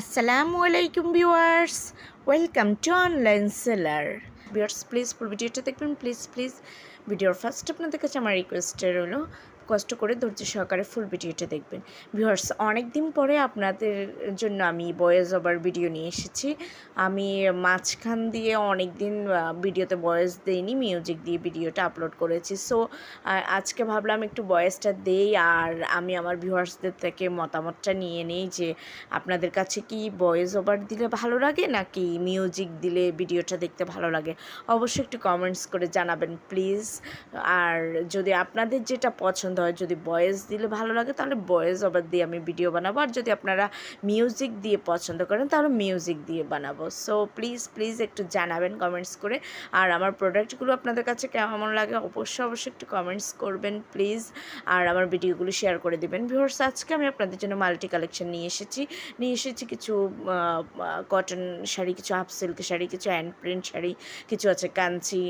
আসসালামু আলাইকুম viewers welcome to online seller viewers please full ভিডিওটা দেখবেন. প্লিজ প্লিজ ভিডিওর ফার্স্ট আপনাদের কাছে আমার রিকোয়েস্টে রইল কষ্ট করে ধৈর্য সহকারে ফুল ভিডিওটা দেখবেন। ভিউয়ার্স অনেক দিন পরে আপনাদের জন্য আমি বয়েস ওভার ভিডিও নিয়ে এসেছি। আমি মাঝখান দিয়ে অনেক দিন ভিডিওতে বয়েস দেইনি মিউজিক দিয়ে ভিডিওটা আপলোড করেছি। সো আজকে ভাবলাম একটু বয়েসটা দেই আর আমি আমার ভিউয়ার্সদের থেকে মতামতটা নিয়ে নিই যে আপনাদের কাছে কি ভয়েস ওভার দিলে ভালো লাগে নাকি মিউজিক দিলে ভিডিওটা দেখতে ভালো লাগে? অবশ্যই একটু কমেন্টস করে জানাবেন প্লিজ আর যদি আপনাদের যেটা পছন্দ হয়, যদি ভয়েস দিলে ভালো লাগে, তাহলে ভয়েস ওভার দিয়ে আমি ভিডিও বানাবো। আর যদি আপনারা মিউজিক দিয়ে পছন্দ করেন, তাহলে মিউজিক দিয়ে বানাবো। সো প্লিজ প্লিজ একটু জানাবেন কমেন্টস করে। আর আমার প্রোডাক্টগুলো আপনাদের কাছে কেমন লাগে, অবশ্যই অবশ্যই একটু কমেন্টস করবেন প্লিজ আর আমার ভিডিওগুলো শেয়ার করে দেবেন। ভিউয়ার্স আজকে আমি আপনাদের জন্য মাল্টি কালেকশন নিয়ে এসেছি। নিয়ে এসেছি কিছু কটন শাড়ি, কিছু হাফ সিল্ক শাড়ি, কিছু হ্যান্ড প্রিন্ট শাড়ি, কিছু আছে কাঞ্চি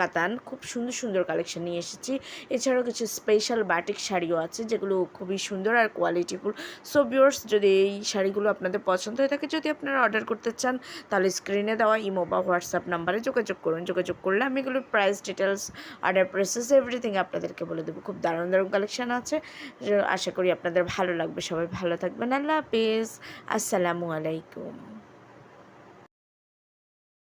কাতান। খুব সুন্দর সুন্দর কালেকশন নিয়ে এসেছি। এছাড়াও কিছু স্পেশাল বাটিক শাড়িও আছে, যেগুলো খুবই সুন্দর আর কোয়ালিটিফুল সো ভিউয়ার্স যদি এই শাড়িগুলো আপনাদের পছন্দ হয়ে থাকে, যদি আপনারা অর্ডার করতে চান, তাহলে স্ক্রিনে দেওয়া ইমো বা হোয়াটসঅ্যাপ নাম্বারে যোগাযোগ করুন। যোগাযোগ করলে আমি এগুলো price details order process everything আপনাদেরকে বলে দেবো। খুব দারুণ দারুণ কালেকশন আছে। আশা করি আপনাদের ভালো লাগবে। সবাই ভালো থাকবেন। আল্লাহ হাফেজ। আসসালামু আলাইকুম।